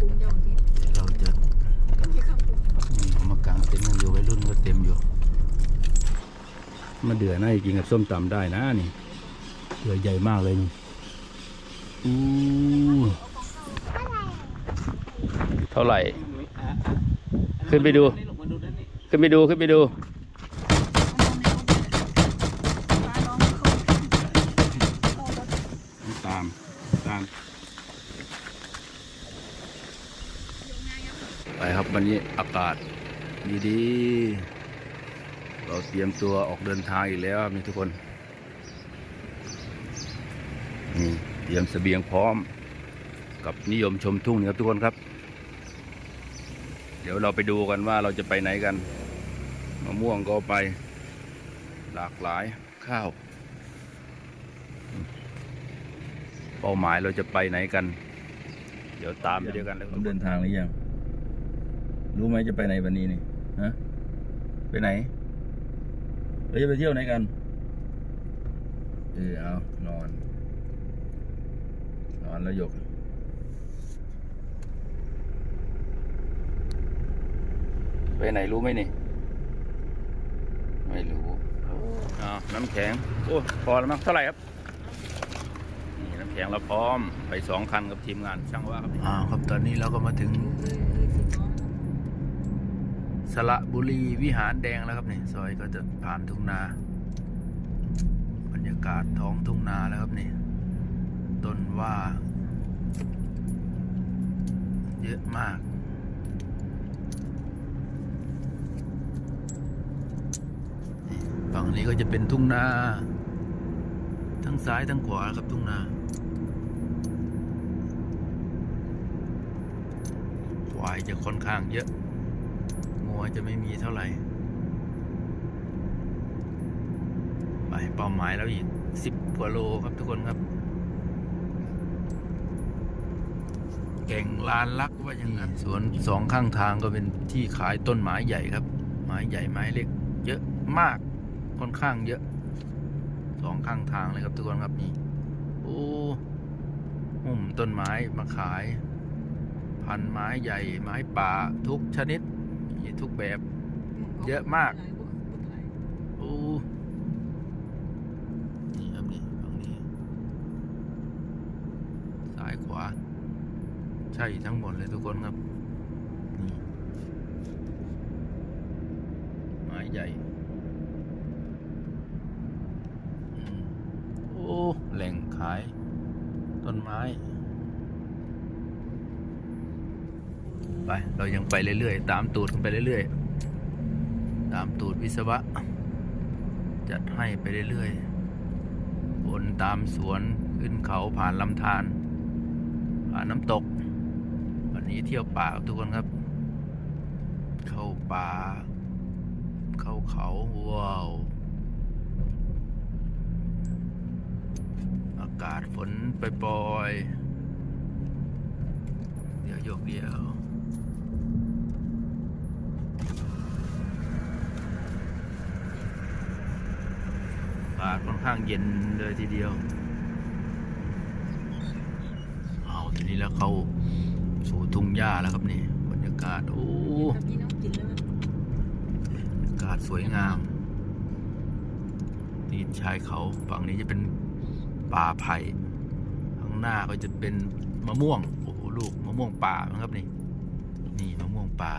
ตุงเจ้าที่เราจะที่ข้ามตุงนี่ผมมากางเต็นท์กันอยู่วัยรุ่นก็เต็มอยู่มาเดือน่าจะกินกับส้มตำได้นะนี่เดือใหญ่มากเลยนี่อู้เท่าไหร่ ขึ้นไปดู ขึ้นไปดูขึ้นไปดู วันนี้อากาศดีๆเราเตรียมตัวออกเดินทางอีกแล้วครับนี่ทุกคนนี่เตรียมเสบียงพร้อม กับนิยมชมทุ่งนี่ครับทุกคนครับ เดี๋ยวเราไปดูกันว่าเราจะไปไหนกันมะม่วงก็ไปหลากหลายข้าว เป้าหมายเราจะไปไหนกัน เดี๋ยวตามไปเดียวกันแล้วเดินทางหรือยัง รู้ไหมจะไปไหนวันนี้นี่ฮะไปไหนเราจะไปเที่ยวไหนกันเออเอานอน นอนแล้วยกไปไหนรู้ไหมนี่ ไม่รู้อ้าวน้ำแข็ง โอ้พอแล้วมั้งเท่าไหร่ครับ นี่น้ำแข็งเราพร้อมไปสองคันกับทีมงานช่างว่าครับอ้าวครับตอนนี้เราก็มาถึง สระบุรีวิหารแดงแล้วครับนี่ซอยก็จะผ่านทุ่งนาบรรยากาศท้องทุ่งนาแล้วครับนี่ต้นว่า เยอะมากฝั่งนี้ก็จะเป็นทุ่งนา ทั้งซ้ายทั้งขวาครับทุ่งนาควายจะค่อนข้างเยอะ งัวจะไม่มีเท่าไหร่ ไปเป้าหมายแล้วอีกสิบกว่าโลครับทุกคนครับ แก่งลานลักว่าอย่างนั้นสวนสองข้างทางก็เป็นที่ขายต้นไม้ใหญ่ครับ ไม้ใหญ่ไม้เล็ก เยอะมากค่อนข้างเยอะสองข้างทางเลยครับทุกคนครับนี่โอ้หุ่มต้นไม้มาขาย พันไม้ใหญ่ไม้ป่าทุกชนิด มีทุกแบบ เยอะมากโอ้นี่ครับนี่ฝั่งนี้ ซ้ายขวา ใช่ทั้งหมดเลยทุกคนครับ นี่ไม้ใหญ่อืมโอ้ แหล่งขาย ต้นไม้ ไป เรายังไปเรื่อยๆ ตามตูดกันไปเรื่อยๆ ตามตูดวิศวะ จัดให้ไปเรื่อยๆบนตามสวนขึ้นเขาผ่านลำธารผ่านน้ำตก วันนี้เที่ยวป่าทุกคนครับ เข้าป่า เข้าเขาว้าวอากาศฝนปล่อยๆเดี๋ยวโยกเดียว อากาศค่อนข้างเย็นเลยทีเดียว เอาทีนี้แล้วเข้าสู่ทุ่งหญ้าแล้วครับนี่บรรยากาศโอ้บรรยากาศสวยงามตีนชายเขาฝั่งนี้จะเป็นป่าไผ่ข้างหน้าก็จะเป็นมะม่วงโอ้โหลูกมะม่วงป่านะครับนี่นี่มะม่วงป่า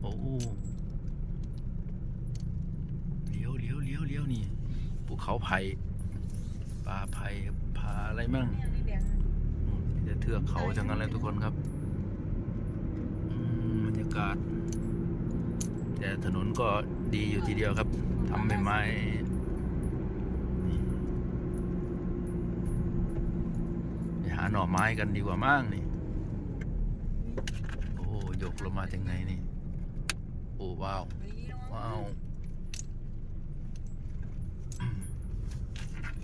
โอ้เลี้ยวเลี้ยวเลี้ยวเลี้ยวนี่ภู เขาไผ่ป่าไผ่ผาอะไรมั่งเนี่ยนี่แดงมีแต่เทือกเขาทั้งนั้นเลยทุกคนครับอืมบรรยากาศ แต่ถนนก็ดีอยู่ทีเดียวครับทำใหม่ๆไปหาหน่อไม้กันดีกว่ามั่งนี่ โอ้ยกลงมาถึงไหนนี่ โอ้ว้าว ว้าวอืม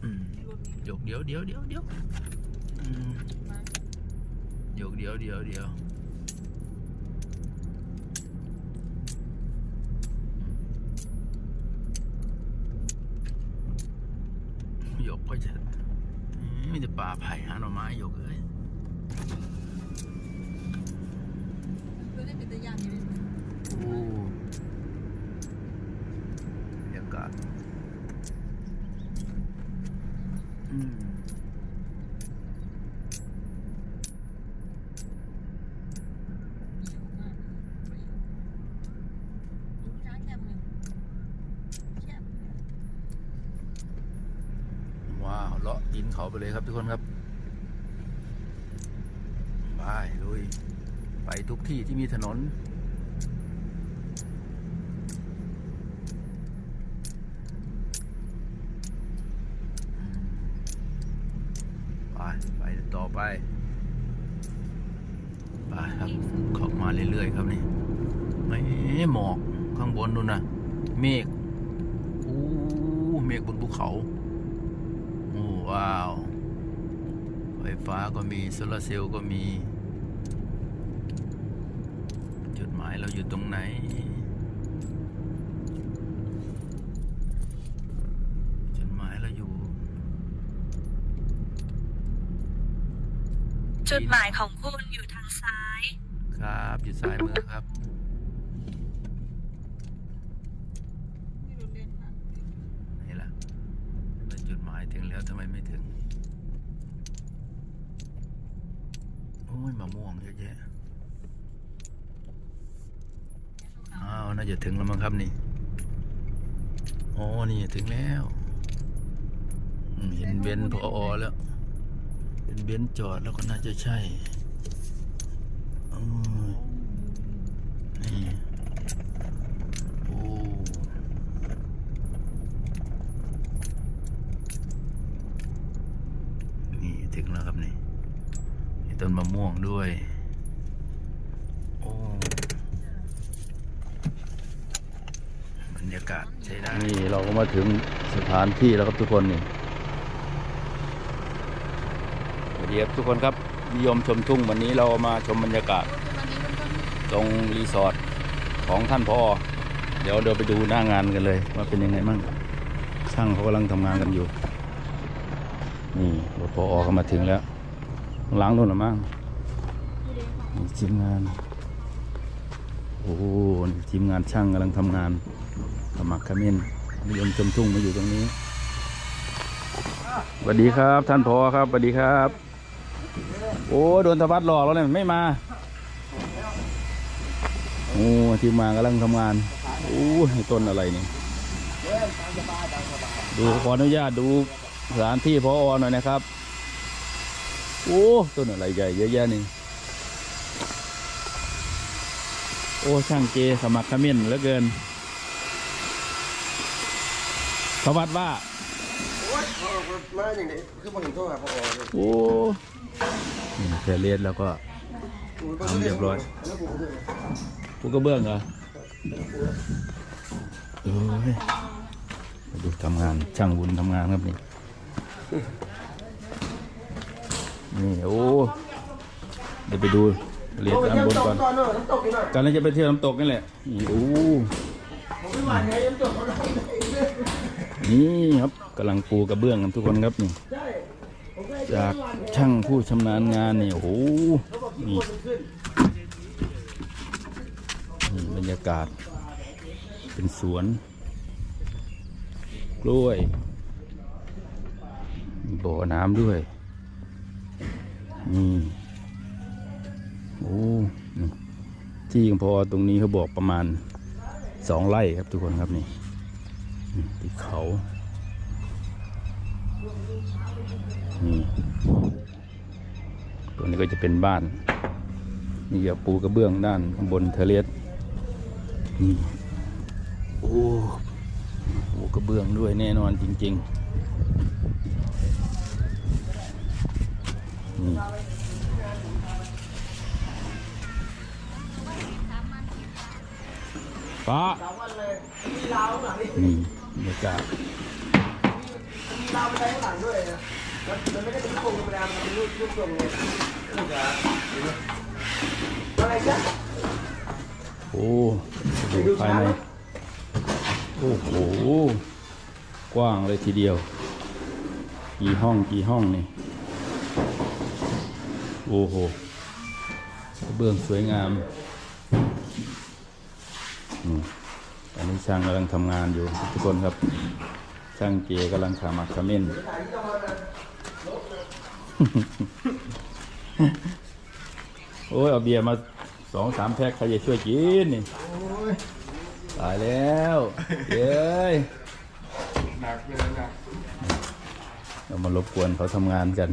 อืม ยกเดี๋ยวเดี๋ยวเดี๋ยวเดี๋ยวอืมยกเดี๋ยวเดี๋ยวเดี๋ยวหยกก็จะอืมมีแต่ป่าไผ่หาหน่อไม้หยกเอ้ย จะย่างอยู่ใน โอ้บรรยากาศอืม หิวมากดูช้างแคบหนึ่งแคบ ว้าวเลาะตีนเขาไปเลยครับทุกคนครับไปลุยไปทุกที่ที่มีถนน ไป ไปต่อไป ไปครับข้ามาเรื่อยๆครับนี่ไม่หมอกข้างบนนู่นนะเมฆอู้เมฆบนภูเขา โอ้ว้าว ไฟฟ้า ก็มีโซลาร์เซลล์ก็มี จุดหมายเราอยู่ตรงไหน จุดหมายเราอยู่ จุดหมายของคุณอยู่ทางซ้าย ครับอยู่ซ้ายมือครับ นี่รถเล่นค่ะนี่แหละเมื่อจุดหมายถึงแล้วทำไมไม่ถึง โอ้ยมะม่วงเยอะแยะอ้าวน่าจะถึงแล้วมั้งครับนี่อ๋อนี่ถึงแล้วเห็นเบนพออแล้ว เป็นเบนจอดแล้วก็น่าจะใช่อืมนี่โอ้นี่ถึงแล้วครับนี่ ต้นมะม่วงด้วย โอ้ บรรยากาศใช้ได้ นี่เราก็มาถึงสถานที่แล้วครับทุกคนนี่สวัสดีครับทุกคนครับนิยมชมทุ่งวันนี้เรามาชมบรรยากาศ ตรงรีสอร์ทของท่านพอเดี๋ยวเดี๋ยวไปดูหน้างานกันเลยว่าเป็นยังไงมั่งช่างเขากำลังทำงานกันอยู่ นี่รถพออก็มาถึงแล้ว หล้างนู่นหรือมั้งทีมงาน โอ้โหทีมงานช่างกำลังทำงานขมักเขมิ้นนิยมชมทุ่งมาอยู่ตรงนี้สวัสดีครับ ท่านพอครับสวัสดีครับ โอ้โดนตะวัดหลอกแล้วเนี่ยไม่มาโอ้ทีมงานกำลังทำงานโอ้ต้นอะไรนี่ดูขออนุญาตดูสถานที่พอหน่อยนะครับ โอ้ต้นอะไรใหญ่เยอะแยะนี่โอ้ช่างเจสมัครขมิ้นเหลือเกินพระวัดว่าโอ้ยเอามาอย่างนี้คือมาเห็นโทษครับพอเลยโอ้นี่เทเลสแล้วก็ทำเรียบร้อยแล้วผมก็เลยปูกระเบื้องเหรอเอ้ยมาดูทำงานช่างบุญทำงานครับนี่ นี่โอ้เดี๋ยวไปดูเรียนโอ้ยด้านยังบนตกก่อนก่อนเนอะน้ำตกอีกหน่อยการนี้จะไปเที่ยวน้ำตกนี่แหละนี่โอ้ผมไม่หวานไงยังตกเขาเลยนี่ครับกำลังปูกระเบื้องกันทุกคนครับนี่ใช่ผมก็จากช่างผู้ชำนาญงานนี่โอ้โหนี่มันขึ้นนี่บรรยากาศ เป็นสวน กล้วยมีบ่อน้ำด้วย นี่ โอ้ที่ของพอตรงนี้เขาบอกประมาณสองไร่ครับทุกคนครับนี่ที่เขานี่ตรงนี้ก็จะเป็นบ้าน นี่ก็ปูกระเบื้องด้านข้างบนเทเลสนี่ โอ้ปูกระเบื้องด้วยแน่นอนจริง ๆ ป้าสามวันเลยมีลาวหลังนี่นี่บรรยากาศมีลาวไปข้างหลังด้วยนะมันไม่ได้เป็นโครงธรรมดามันเป็นรูปรูปทรงเลยอะไรจ๊ะโอ้ดูภายใน โอ้โห กว้างเลยทีเดียว กี่ห้องกี่ห้องนี่ โอ้โหกระเบื้องสวยงามนี่ตอนนี้ช่างกำลังทำงานอยู่ทุกคนครับ ช่างเจกำลังขามักเขม้นโอ้ยเอาเบียร์มาสองสามแพ็คใครจะช่วยกินนี่ตายแล้วเย้ยหนักเลยนะเรามารบกวนเขาทำงานกัน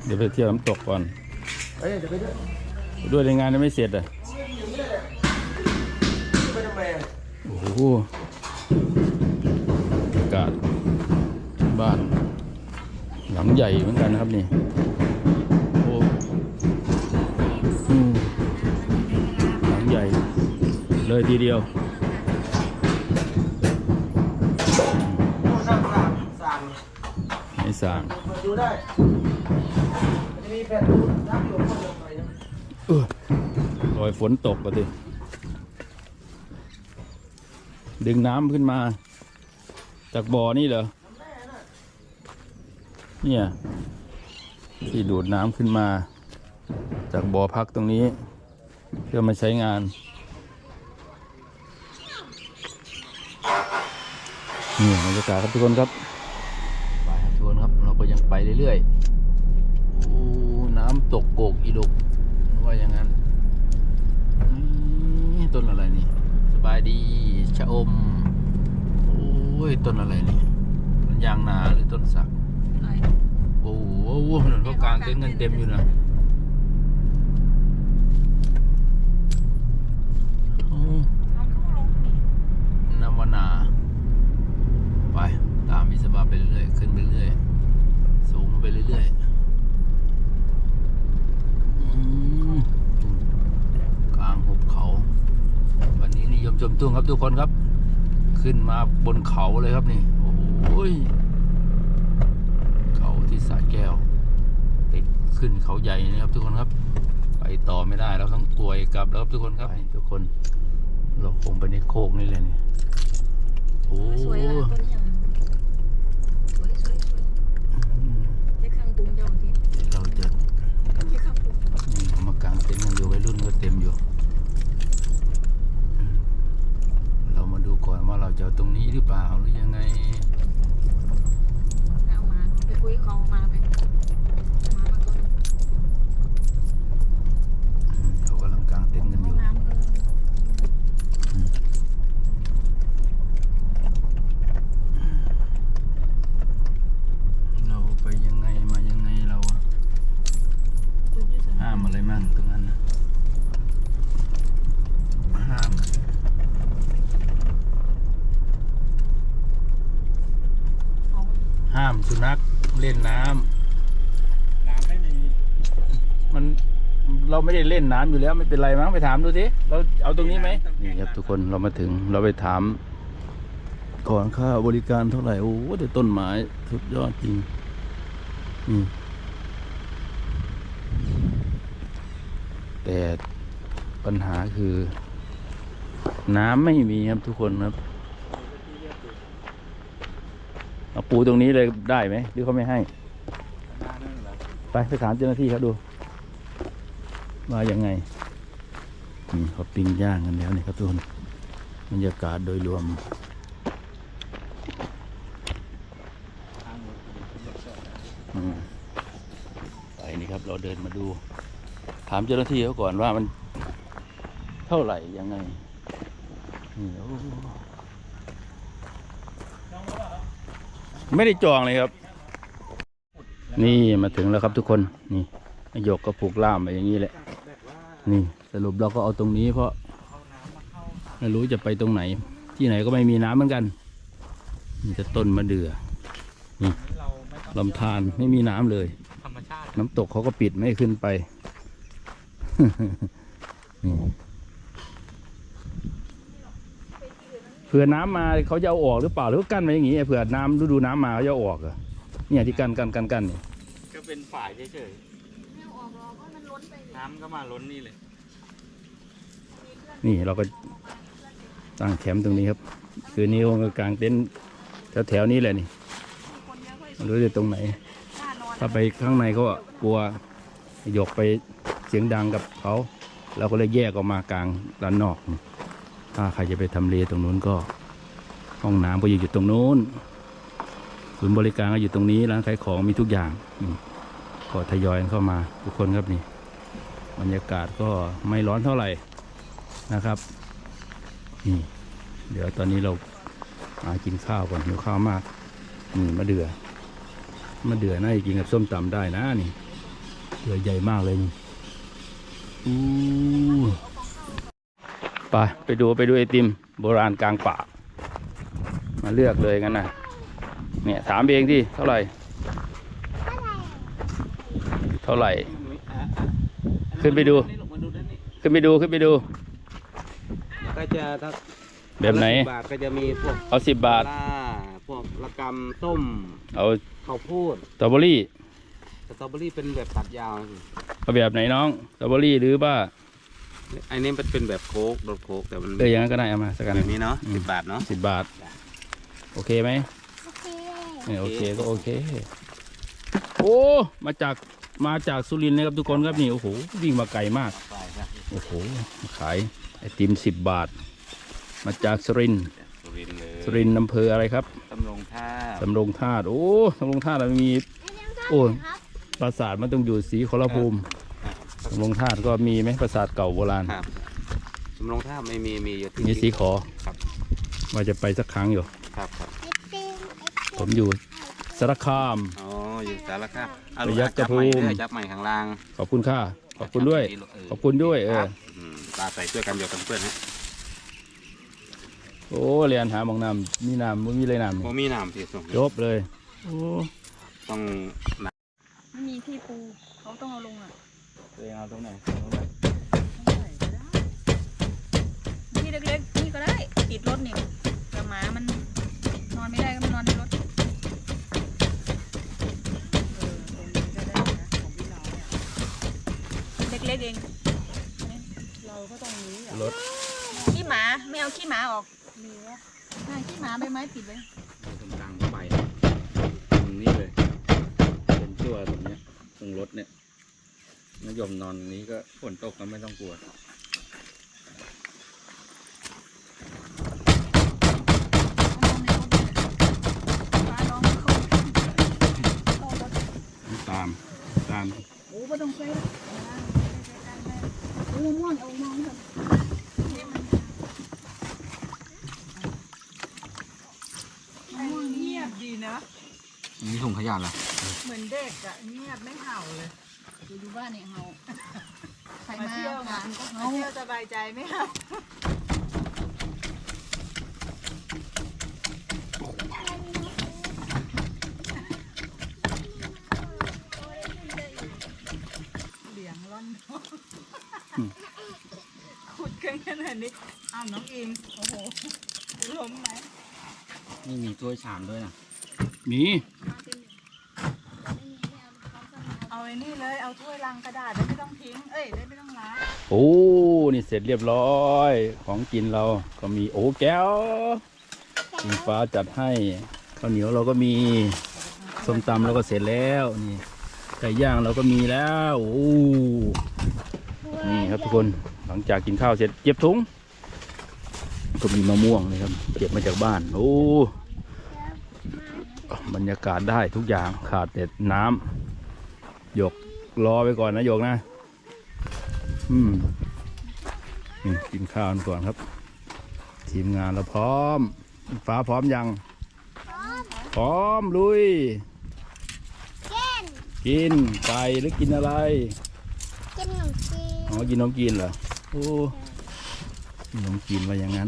เดี๋ยวไปเที่ยวน้ำตกก่อนเอ้ยเดี๋ยวไปด้วยด้วยรายงานยังไม่เสร็จอะไปทำไมอะโอ้โหอากาศบ้าน หลังใหญ่เหมือนกันนะครับนี่โอ้อืมหลังใหญ่ เลยทีเดียว โอ้น้ำสามสามไม่สร้างเปิดดูได้ เออรอยฝนตกก็ดิดึงน้ำขึ้นมา จากบ่อนี่เหรอ เนี่ย ที่ดูดน้ำขึ้นมา จากบ่อพักตรงนี้ เพื่อมาใช้งาน นี่บรรยากาศครับทุกคนครับไปครับทุกคนครับ เราก็ยังไปเรื่อยๆโอ้ำตกโกกอีดกว่าอย่างนั้นต้นอะไรนี่ สบายดีชะอม โอ้ยต้นอะไรนี่ต้นยางนาหรือต้นสักไหนโอ้โหถนนเขากลางเต็นท์กันเต็มอยู่นะโอ้เอาเข้าลงนี่นาวนา ไป ตามวิศวะไปเรื่อย ขึ้นไปเรื่อย สูงไปเรื่อยๆอืมกลางหุบเขา วัน นี้นิยมชมทุ่งครับทุกคนครับ ขึ้นมาบนเขาเลยครับนี่โอ้ยเขาที่สระแก้ว ติดขึ้นเขาใหญ่นะครับ ทุกคนครับ ไปต่อไม่ได้แล้วต้องป่วยกลับแล้วครับทุกคนครับทุกคน เราคงไปในโคกนี่แหละนี่โอ้สวยอะตัวนี้อะสวยสวยสวยแค่ข้างตุ้งเจ้าที่เดี๋ยวเราจะแค่ข้างตุ้งนี่เขามากางเต็นท์กันอยู่วัยรุ่นก็เต็มอยู่อืมเรามาดู ก่อนว่าเราจะตรงนี้หรือเปล่าหรือยังไงเอามาไปคุยเขามาไปมามาก่อน อืมเขากำลังกางเต็นท์กันอ ห้อง ยู่ น้ำก็ เราไปยังไงมายังไงเราอะ จุดยืด ห้ามอะไรมั่งตรงนั้นนะห้าม ของ ห้าม สุนัขเล่นน้ำน้ำไม่มี มันเราไม่ได้เล่นน้ำอยู่แล้วไม่เป็นไรมั้งไปถามดูสิเราเอาตรงนี้ไหมนี่ครับทุกคนเรามาถึงเราไปถาม ก่อนค่าบริการเท่าไหร่โอ้โหแต่ต้นไม้สุดยอดจริงอืมแต่ปัญหาคือ น้ำไม่มีครับทุกคนครับเอา ปูตรงนี้เลยได้ไหมหรือเขาไม่ให้ ไปไปถามเจ้าหน้าที่เขาดูว่ายังไงนี่เขาปิ้งย่างกันแล้วนี่ครับทุกคนบรรยากาศโดยรวมอืมไปนี่ครับเราเดินมาดู ถามเจ้าหน้าที่เขาก่อนว่ามันเท่าไหร่ยังไงนี่โอ้ ไม่ได้จองเลยครับ นี่มาถึงแล้วครับทุกคนนี่นายกก็ผูกล่ามไปอย่างนี้แหละ นี่สรุปเราก็เอาตรงนี้เพราะไม่รู้จะไปตรงไหน ที่ไหนก็ไม่มีน้ำเหมือนกันนี่จะต้นมะเดื่อนี่ลำธารไม่มีน้ำเลยธรรมชาติน้ำตกเขาก็ปิดไม่ให้ขึ้นไปนี่เผื่อน้ำมาเขาจะเอาออกหรือเปล่าหรือว่ากั้นไว้อย่างงี้เผื่อน้ำฤดูน้ำมาเขาจะเอาออกเหรอเนี่ยที่กั้นกั้นกั้นกั้นนี่ก็เป็นฝ่ายเฉยไม่เอาออกหรอกเพราะมันล้นไปๆน้ำก็มาล้นนี่เลยนี่เราก็ตั้งแคมป์ตรงนี้ครับ คืนนี้คงจะกางเต็นท์แถวๆนี้แหละนี่คนเยอะก็ไม่รู้จะตรงไหนกล้านอนถ้าไปข้างในก็กลัวหยกไปเสียงดังกับเขาเราก็เลยแยกออกมากลางด้านนอก ถ้าใครจะไปทำเลตรงนู้นก็ ห้องน้ำก็อยู่ตรงนู้นศูนย์บริการก็อยู่ตรงนี้ร้านขายของมีทุกอย่างก็ทยอยเข้ามาทุกคนครับนี่บรรยากาศก็ไม่ร้อนเท่าไหร่นะครับนี่เดี๋ยวตอนนี้เรามากินข้าวก่อนหิวข้าวมากนี่มะเดือ่อมะเดื่อน่าจะกินกับส้มตำได้นะนี่เดือใหญ่มากเลยนี่อู้ ไปไปดูไปดูไอติมโบราณกลางป่า มาเลือกเลยกันนะเนี่ยถามเองที่เท่าไหร่ เท่าไหร่ ขึ้นไปดู ขึ้นไปดูขึ้นไปดู ก็จะถ้าแบบไหน บาทก็จะมีพวกเอาสิบบาทปลพวกระกำต้ม เอาข้าวโพดสตรอเบอรี่สตรอเบอรี่เป็นแบบตัดยาวเอาแบบไหนน้องสตรอเบอรี่หรือว่า อันนี้มันเป็นแบบโค้กรสโค้กแต่มันเอออย่างนั้นก็ได้เอามาสักกันแบบนี้เนาะอืมสิบบาทเนาะสิบบาท โอเคไหมโอเคเออโอเคก็โอเค โอ้ มาจากมาจากสุรินทร์นะครับทุกคนครับนี่โอ้โหวิ่งมาไกลมากไปครับโอ้โหขายไอติมสิบบาท มาจากสุรินทร์สุรินทร์เลยสุรินทร์อำเภออะไรครับตำรงท่าสำโรงธาตุโอ้สำโรงธาตุมันมีโอ้ปราสาทมันต้องอยู่สีขอรภูมิ สำโรงธาตุก็มีไหมปราสาทเก่าโบราณ ครับตำรงท่าไม่มีมีอยู่ที่ มีสีขอครับ ว่าจะไปสักครั้งอยู่ ครับครับไอติมไอติมผมอยู่สารคาม อ๋ออยู่สารคามเอาไปลูกยัดจับใหม่กระพุ้มด้วยจับใหม่ข้างล่างขอบคุณค่าขอบคุณด้วย ขอบคุณด้วย เอออืมตาใส่ช่วยกันเดียวกันเพื่อนฮะโอ้เรียนหาหมองน้ำมีน้ำไม่มีเลยน้ำโมนี่มีน้ำที่ส่งจบเลย โอ้ต้องน้ไม่มีที่ปู เขาต้องเอาลงอะำ ตัวเองเอาตรงไหนที่เล็กๆนี่ก็ได้ติดรถนี่แต่หมามันนอนไม่ได้ก็มันนอนในรถเออตรงนี้ก็ได้นะของพี่เราเนี่ยเล็กๆเองเราก็ต้องนี้อะรถขี้หมาไม่เอาขี้หมาออกมีวะใช่ขี้หมาใบไม้ปิดไว้ตรงกลางไปตรงนี้เลยเป็นชั่วตรงเนี้ยตรงรถเนี่ย นยมนอนนี้ก็ฝนตกก็ไม่ต้องกลัวฟ้าร้องเขาเข้ารถตามตามโอ้ไม่ต้องใช้ละโอ้ม่วงเอาม่วงแบบม่วงเงีเงียยบบดีนะมีถุงขยะเหรอเหมือนเด็กอะเงียบไม่เห่าเลย อยู่อยู่บ้านเนี่ยเฮาใครมามาเที่ยวงานก็มาเฮาเที่ยวสบายใจไม่เห่าเหลียงร่อนน้องขุดกันขนาดนี้อ้าวน้องอิงโอ้โหล้มไหมนี่มีถ้วยชามด้วยนะมี เอ้นี่เลยเอาถ้วยลังกระดาษแล้ไม่ต้องทิ้ง เอ้ยได้ไม่ต้องล้างโอ้นี่เสร็จเรียบร้อย ของกินเราก็มีโอ้แก้วคุณฟ้าจัดให้ข้าวเหนียวเราก็มีส้มตำเราก็เสร็จแล้วนี่ไก่ย่างเราก็มีแล้วโอ้นี่ครับทุกคนหลังจากกินข้าวเสร็จเก็บถุงก็มีมะม่วงนะครับเก็บมาจากบ้านโอ้บรรยากาศได้ทุกอย่างขาดแต่น้ำ หยกรอไปก่อนนะหยกนะ อืมนี่กินข้าวกันก่อนครับ ทีมงานเราพร้อม ฟ้าพร้อมยัง พร้อมลุย กินไก่หรือกินอะไร กินขนมจีนอ๋อกินนมกินเหรอโอ้กินนมกินว่าอย่างนั้น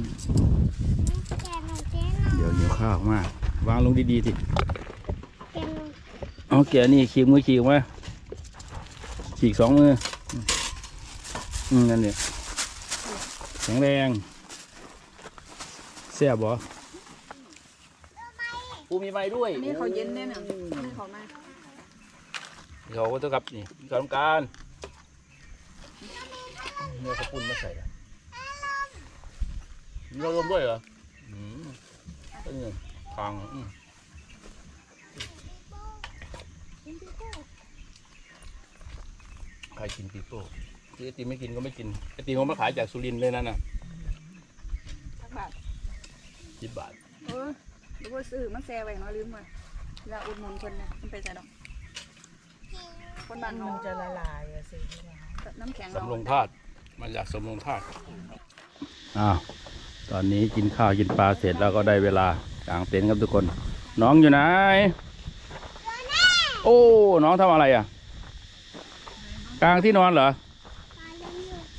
แกขนมจีนเดี๋ยวเดี๋ยวข้าวมาก วางลงดีๆสิแกขนมเอาแกะนี่ขีกมือขีกไว้ ขีกสองมือ อืมนั่นเนี่ยแข็งแรงแซ่บบ่ปูมีไม้ด้วยนี่เขาเย็นเนี่ยนะนี่เขามาเขาก็ต้องกับนี่มีการการเนื้อข้าวปุ้นมาใส่อะมีเรารวมด้วยเหรออืมก็นี่ทางอืม รกินปีโป้ที่ไอติมไม่กินก็ไม่กินไอติมเขามาขายจากสุรินทร์เลยนั่นน่ะสักบาทสิบบาทเออหรือว่าซื้อมาแซ่ไว้เนาะลืมไว้เวลาอุดหนุนคนเนี่ยมันเป็นไงดอกคนบ้านมัเฮานจะละลายอะสิพี่นะน้ำแข็งเราสำโรงธาตุมาจากสำโรงธาตุอ้าวตอนนี้กินข้าวกินปลาเสร็จแล้วก็ได้เวลากางเต็นท์ครับทุกคน น้องอยู่ไหนโอ้น้องทำอะไรอะ กลางที่นอนเหรอ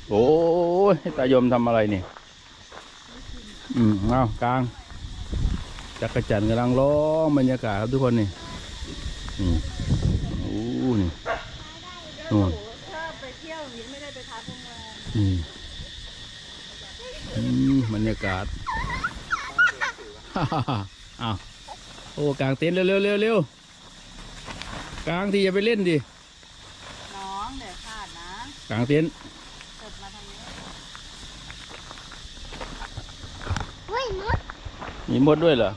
โอ้ยตายมทำอะไรนี่อืมเอากลางจักรจันทร์กำลังร้องบรรยากาศครับทุกคนนี่นี่โอ้นี่นู่นถ้าไปเที่ยวหรือไม่ได้ไปพักโรงแรมนี่อืมบรรยากาศอ้าวโอ้กลางเต็นท์เร็วเร็วเร็วเร็วกลางที่อย่าไปเล่นดิ น้องเดี๋ยวขาดนะ กลางเต็นท์เกิดมาทางนี้มีมดด้วยเหรอ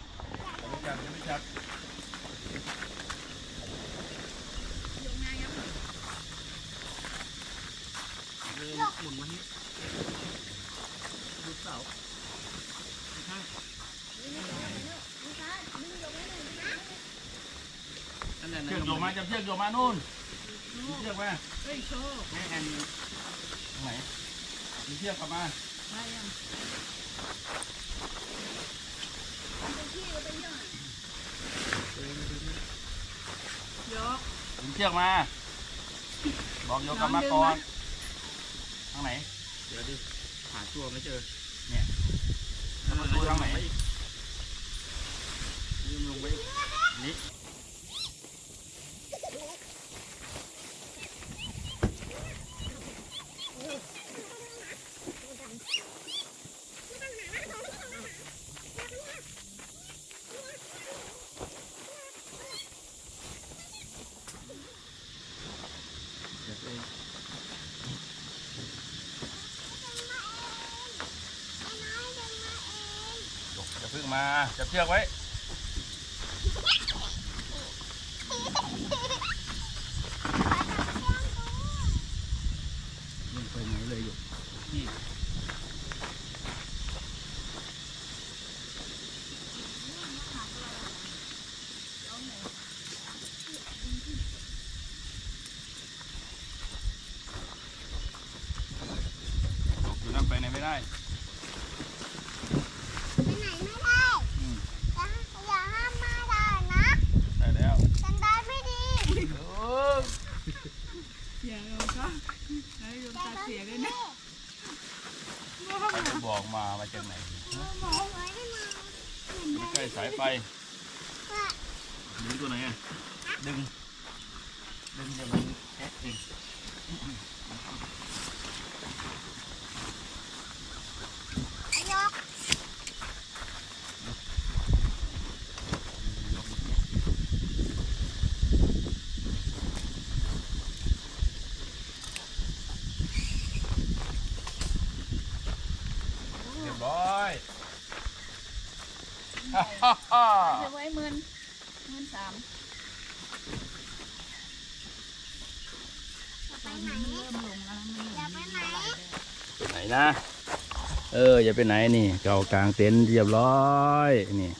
เชือกโยกมาจับเชือกโยกมานู่น มีเชือกมาเฮ้ยโชว์แม่แอนตรงไหนมีเชือกกลับมามายังยกมีเชือกมา บอกโยกกลับมาก่อนทางไหน เดี๋ยวดิหาตัวไม่เจอ เนี่ยประตูทางไหนยืมลงไปอีกนี่ มาจับเชือกไว้ ไม่ไปไหนเลยอยู่ที่อยู่นั่นไปไหนไม่ได้ ไปไหนไม่ได้ อืม อย่าอย่าห้ามมาด่านะ ได้แล้ว สันดานไม่ดี เออ อย่าเอาก็แล้วโยนตาเสียเลยนะ ใครจะบอก มามาจากไหนบอกไว้ได้ไหมไม่ใกล้สายไฟว่าดึงตัวไหนอะดึง ดึงเดี๋ยวมันแอ๊กดึง ยก เรียบร้อยฮ่าฮ่าฮ่า เดี๋ยวไว้หมื่นหมื่นสาม ไหนนอย่าไปไหนไหนนะ เออ อย่าไปไหนนี่ เก่ากลางเต็นท์เรียบร้อยนี่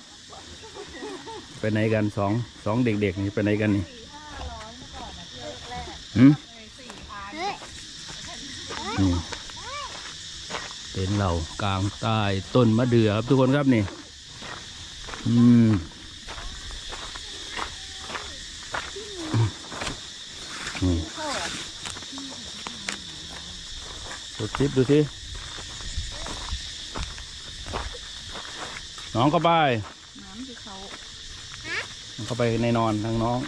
ไปไหนกันสองสองเด็กๆนี่ไปไหนกันนี่หืมเฮ้ยนี่เต็นท์เรากลางใต้ต้นมะเดื่อครับทุกคนครับนี่ อืม ดูคลิปดูสิน้องเข้าไปน้ำที่เขาเข้าไปในนอนทางน้อง